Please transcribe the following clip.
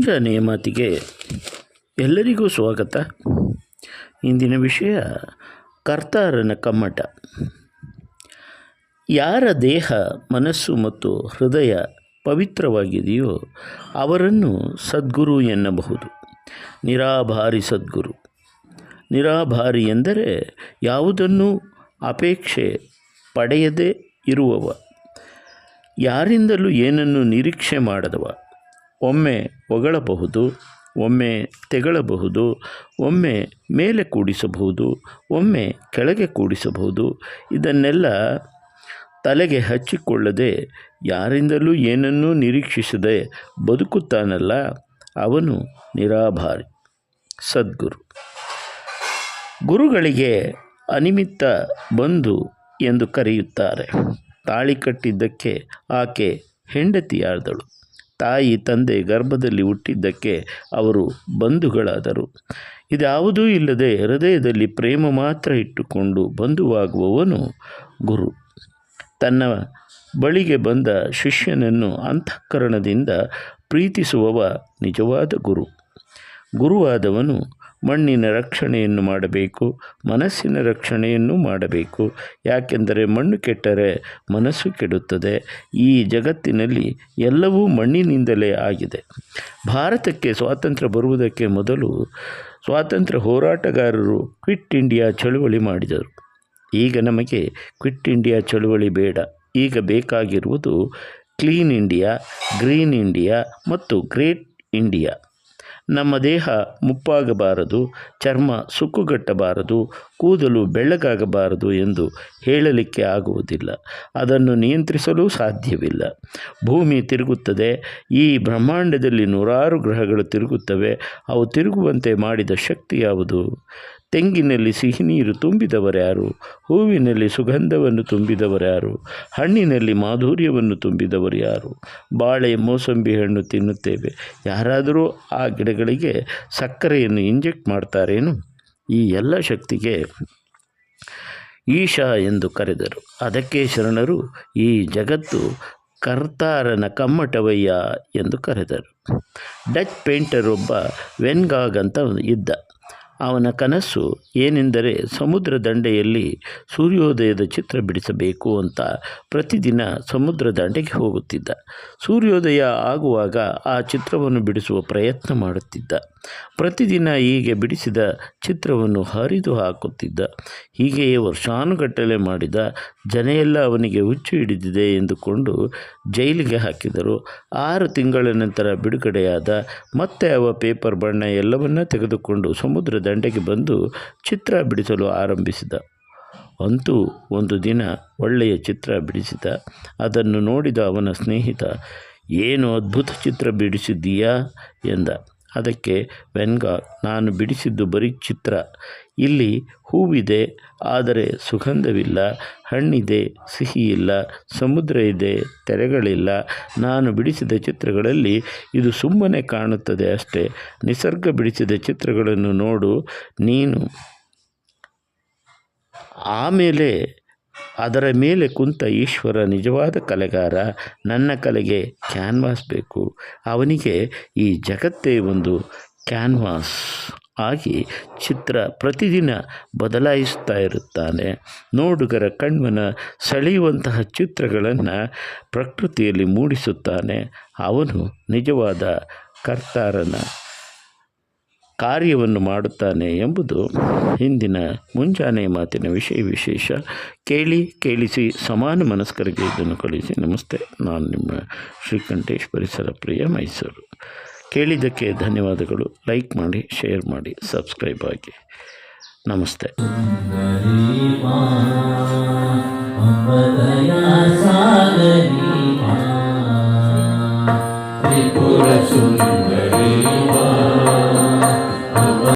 ಮುಂಜಾನೆಯ ಮಾತಿಗೆ ಎಲ್ಲರಿಗೂ ಸ್ವಾಗತ. ಇಂದಿನ ವಿಷಯ ಕರ್ತಾರನ ಕಮ್ಮಟ. ಯಾರ ದೇಹ, ಮನಸ್ಸು ಮತ್ತು ಹೃದಯ ಪವಿತ್ರವಾಗಿದೆಯೋ ಅವರನ್ನು ಸದ್ಗುರು ಎನ್ನಬಹುದು. ನಿರಾಭಾರಿ ಸದ್ಗುರು. ನಿರಾಭಾರಿ ಎಂದರೆ ಯಾವುದನ್ನು ಅಪೇಕ್ಷೆ ಪಡೆಯದೇ ಇರುವವ. ಯಾರಿಂದಲೂ ಏನನ್ನು ನಿರೀಕ್ಷೆ ಮಾಡದವ. ಒಮ್ಮೆ ಒಗಳಬಹುದು ಒಮ್ಮೆ ತೆಗಳಬಹುದು, ಒಮ್ಮೆ ಮೇಲೆ ಕೂಡಿಸಬಹುದು, ಒಮ್ಮೆ ಕೆಳಗೆ ಕೂಡಿಸಬಹುದು. ಇದನ್ನೆಲ್ಲ ತಲೆಗೆ ಹಚ್ಚಿಕೊಳ್ಳದೆ ಯಾರಿಂದಲೂ ಏನನ್ನೂ ನಿರೀಕ್ಷಿಸದೆ ಬದುಕುತ್ತಾನಲ್ಲ, ಅವನು ನಿರಾಭಾರಿ. ಸದ್ಗುರು. ಗುರುಗಳಿಗೆ ಅನಿಮಿತ್ತ ಬಂಧು ಎಂದು ಕರೆಯುತ್ತಾರೆ. ತಾಳಿ ಕಟ್ಟಿದ್ದಕ್ಕೆ ಆಕೆ ಹೆಂಡತಿಯಾದಳು. ತಾಯಿ ತಂದೆ ಗರ್ಭದಲ್ಲಿ ಹುಟ್ಟಿದ್ದಕ್ಕೆ ಅವರು ಬಂಧುಗಳಾದರು. ಇದ್ಯಾವುದೂ ಇಲ್ಲದೆ ಹೃದಯದಲ್ಲಿ ಪ್ರೇಮ ಮಾತ್ರ ಇಟ್ಟುಕೊಂಡು ಬಂಧುವಾಗುವವನು ಗುರು. ತನ್ನ ಬಳಿಗೆ ಬಂದ ಶಿಷ್ಯನನ್ನು ಅಂತಃಕರಣದಿಂದ ಪ್ರೀತಿಸುವವ ನಿಜವಾದ ಗುರು. ಗುರುವಾದವನು ಮಣ್ಣಿನ ರಕ್ಷಣೆಯನ್ನು ಮಾಡಬೇಕು, ಮನಸ್ಸಿನ ರಕ್ಷಣೆಯನ್ನು ಮಾಡಬೇಕು. ಯಾಕೆಂದರೆ ಮಣ್ಣು ಕೆಟ್ಟರೆ ಮನಸ್ಸು ಕೆಡುತ್ತದೆ. ಈ ಜಗತ್ತಿನಲ್ಲಿ ಎಲ್ಲವೂ ಮಣ್ಣಿನಿಂದಲೇ ಆಗಿದೆ. ಭಾರತಕ್ಕೆ ಸ್ವಾತಂತ್ರ್ಯ ಬರುವುದಕ್ಕೆ ಮೊದಲು ಸ್ವಾತಂತ್ರ್ಯ ಹೋರಾಟಗಾರರು ಕ್ವಿಟ್ ಇಂಡಿಯಾ ಚಳುವಳಿ ಮಾಡಿದರು. ಈಗ ನಮಗೆ ಕ್ವಿಟ್ ಇಂಡಿಯಾ ಚಳುವಳಿ ಬೇಡ. ಈಗ ಬೇಕಾಗಿರುವುದು ಕ್ಲೀನ್ ಇಂಡಿಯಾ, ಗ್ರೀನ್ ಇಂಡಿಯಾ ಮತ್ತು ಗ್ರೇಟ್ ಇಂಡಿಯಾ. ನಮ್ಮ ದೇಹ ಮುಪ್ಪಾಗಬಾರದು, ಚರ್ಮ ಸುಕ್ಕುಗಟ್ಟಬಾರದು, ಕೂದಲು ಬೆಳ್ಳಗಾಗಬಾರದು ಎಂದು ಹೇಳಲಿಕ್ಕೆ ಆಗುವುದಿಲ್ಲ. ಅದನ್ನು ನಿಯಂತ್ರಿಸಲು ಸಾಧ್ಯವಿಲ್ಲ. ಭೂಮಿ ತಿರುಗುತ್ತದೆ. ಈ ಬ್ರಹ್ಮಾಂಡದಲ್ಲಿ ನೂರಾರು ಗ್ರಹಗಳು ತಿರುಗುತ್ತವೆ. ಅವು ತಿರುಗುವಂತೆ ಮಾಡಿದ ಶಕ್ತಿ ಯಾವುದು? ತೆಂಗಿನಲ್ಲಿ ಸಿಹಿ ನೀರು ತುಂಬಿದವರ್ಯಾರು ಹೂವಿನಲ್ಲಿ ಸುಗಂಧವನ್ನು ತುಂಬಿದವರ್ಯಾರು ಹಣ್ಣಿನಲ್ಲಿ ಮಾಧುರ್ಯವನ್ನು ತುಂಬಿದವರು ಯಾರು? ಬಾಳೆ, ಮೋಸಂಬಿ ಹಣ್ಣು ತಿನ್ನುತ್ತೇವೆ. ಯಾರಾದರೂ ಆ ಗಿಡಗಳಿಗೆ ಸಕ್ಕರೆಯನ್ನು ಇಂಜೆಕ್ಟ್ ಮಾಡ್ತಾರೇನು? ಈ ಎಲ್ಲ ಶಕ್ತಿಗೆ ಈಶಾ ಎಂದು ಕರೆದರು. ಅದಕ್ಕೆ ಶರಣರು, ಈ ಜಗತ್ತು ಕರ್ತಾರನ ಕಮ್ಮಟವಯ್ಯ ಎಂದು ಕರೆದರು. ಡಚ್ ಪೇಂಟರ್ ಒಬ್ಬ ವೆನ್ಗಾಗ್ ಅಂತ ಇದ್ದ. ಅವನ ಕನಸು ಏನೆಂದರೆ ಸಮುದ್ರ ದಂಡೆಯಲ್ಲಿ ಸೂರ್ಯೋದಯದ ಚಿತ್ರ ಬಿಡಿಸಬೇಕು ಅಂತ ಪ್ರತಿದಿನ ಸಮುದ್ರ ದಂಡೆಗೆ ಹೋಗುತ್ತಿದ್ದ. ಸೂರ್ಯೋದಯ ಆಗುವಾಗ ಆ ಚಿತ್ರವನ್ನು ಬಿಡಿಸುವ ಪ್ರಯತ್ನ ಮಾಡುತ್ತಿದ್ದ. ಪ್ರತಿದಿನ ಹೀಗೆ ಬಿಡಿಸಿದ ಚಿತ್ರವನ್ನು ಹರಿದು ಹಾಕುತ್ತಿದ್ದ. ಹೀಗೆಯೇ ವರ್ಷಾನುಗಟ್ಟಲೆ ಮಾಡಿದ ಜನ ಎಲ್ಲ ಅವನಿಗೆ ಹುಚ್ಚು ಹಿಡಿದಿದೆ ಎಂದುಕೊಂಡು ಜೈಲಿಗೆ ಹಾಕಿದರು. ಆರು ತಿಂಗಳ ನಂತರ ಬಿಡುಗಡೆಯಾದ ಮತ್ತೆ ಅವ ಪೇಪರ್ ಬಣ್ಣ ಎಲ್ಲವನ್ನ ತೆಗೆದುಕೊಂಡು ಸಮುದ್ರ ದಂಡೆಗೆ ಬಂದು ಚಿತ್ರ ಬಿಡಿಸಲು ಆರಂಭಿಸಿದ. ಅಂತೂ ಒಂದು ದಿನ ಒಳ್ಳೆಯ ಚಿತ್ರ ಬಿಡಿಸಿದ. ಅದನ್ನು ನೋಡಿದ ಅವನ ಸ್ನೇಹಿತ, ಏನು ಅದ್ಭುತ ಚಿತ್ರ ಬಿಡಿಸಿದ್ದೀಯಾ? ಎಂದ. ಅದಕ್ಕೆ ವೆನ್ಗ ನಾನು ಬಿಡಿಸಿದ್ದು ಬರೀ ಚಿತ್ರ. ಇಲ್ಲಿ ಹೂವಿದೆ, ಆದರೆ ಸುಗಂಧವಿಲ್ಲ, ಹಣ್ಣಿದೆ ಸಿಹಿ ಇಲ್ಲ ಸಮುದ್ರ ಇದೆ, ತೆರೆಗಳಿಲ್ಲ. ನಾನು ಬಿಡಿಸಿದ ಚಿತ್ರಗಳಲ್ಲಿ ಇದು ಸುಮ್ಮನೆ ಕಾಣುತ್ತದೆ ಅಷ್ಟೇ. ನಿಸರ್ಗ ಬಿಡಿಸಿದ ಚಿತ್ರಗಳನ್ನು ನೋಡು, ನೀನು ಆಮೇಲೆ ಅದರ ಮೇಲೆ ಕುಂತ ಈಶ್ವರ ನಿಜವಾದ ಕಲೆಗಾರ, ನನ್ನ ಕಲೆಗೆ ಕ್ಯಾನ್ವಾಸ್ ಬೇಕು. ಅವನಿಗೆ ಈ ಜಗತ್ತೇ ಒಂದು ಕ್ಯಾನ್ವಾಸ್ ಆಗಿ ಚಿತ್ರ ಪ್ರತಿದಿನ ಬದಲಾಯಿಸ್ತಾ ಇರುತ್ತಾನೆ. ನೋಡುಗರ ಕಣ್ಮನ ಸೆಳೆಯುವಂತಹ ಚಿತ್ರಗಳನ್ನು ಪ್ರಕೃತಿಯಲ್ಲಿ ಮೂಡಿಸುತ್ತಾನೆ. ಅವನು ನಿಜವಾದ ಕರ್ತಾರನ ಕಾರ್ಯವನ್ನು ಮಾಡುತ್ತಾನೆ ಎಂಬುದು ಹಿಂದಿನ ಮುಂಜಾನೆ ಮಾತಿನ ವಿಷಯ ವಿಶೇಷ. ಕೇಳಿ, ಕೇಳಿಸಿ, ಸಮಾನ ಮನಸ್ಕರಿಗೆ ಇದನ್ನು ಕಳಿಸಿ ನಮಸ್ತೆ, ನಾನು ನಿಮ್ಮ ಶ್ರೀಕಂಠೇಶ್ ಪರಿಸರ ಪ್ರಿಯ ಮೈಸೂರು. ಕೇಳಿದ್ದಕ್ಕೆ ಧನ್ಯವಾದಗಳು. ಲೈಕ್ ಮಾಡಿ, ಶೇರ್ ಮಾಡಿ, ಸಬ್ಸ್ಕ್ರೈಬ್ ಆಗಿ. ನಮಸ್ತೆ.